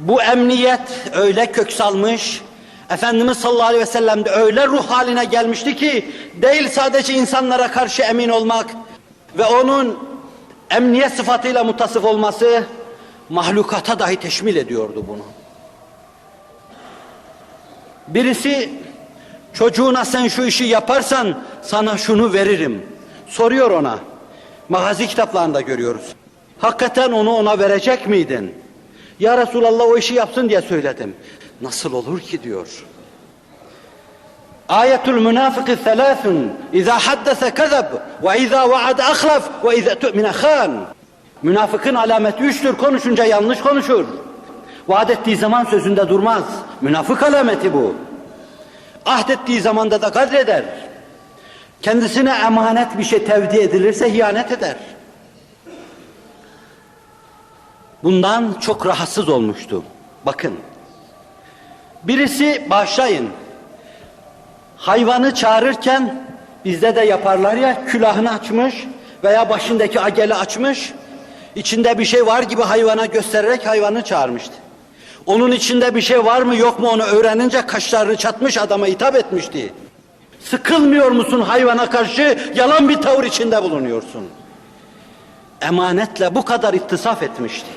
Bu emniyet öyle kök salmış, Efendimiz sallallahu aleyhi ve sellem de öyle ruh haline gelmişti ki değil sadece insanlara karşı emin olmak ve onun emniyet sıfatıyla mutasıf olması mahlukata dahi teşmil ediyordu bunu. Birisi çocuğuna sen şu işi yaparsan sana şunu veririm. Soruyor ona. Magazi kitaplarında görüyoruz. Hakikaten onu ona verecek miydin? Ya Resulallah o işi yapsın diye söyledim. Nasıl olur ki diyor. Ayetul münafıkı selâthun. İzâ haddese kezeb ve izâ vaad ahlaf ve izâ tu'mine khân. Münafıkın alameti üçtür. Konuşunca yanlış konuşur. Vaat ettiği zaman sözünde durmaz. Münafık alameti bu. Ahdettiği zamanda da kadreder. Kendisine emanet bir şey tevdi edilirse hiyanet eder. Bundan çok rahatsız olmuştu. Bakın. Birisi başlayın. Hayvanı çağırırken bizde de yaparlar ya külahını açmış veya başındaki ageli açmış. içinde bir şey var gibi hayvana göstererek hayvanı çağırmıştı. Onun içinde bir şey var mı yok mu onu öğrenince kaşlarını çatmış adama hitap etmişti. Sıkılmıyor musun hayvana karşı yalan bir tavır içinde bulunuyorsun. Emanetle bu kadar ittisaf etmişti.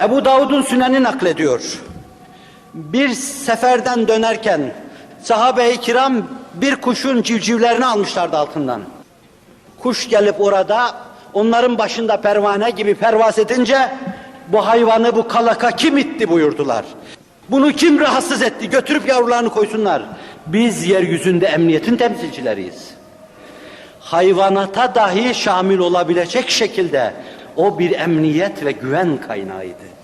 Ebu Davud'un süneni naklediyor. Bir seferden dönerken sahabe-i kiram bir kuşun civcivlerini almışlardı altından. Kuş gelip orada onların başında pervane gibi pervaz edince bu hayvanı bu kalaka kim itti buyurdular. Bunu kim rahatsız etti götürüp yavrularını koysunlar. Biz yeryüzünde emniyetin temsilcileriyiz. Hayvanata dahi şamil olabilecek şekilde o bir emniyet ve güven kaynağıydı.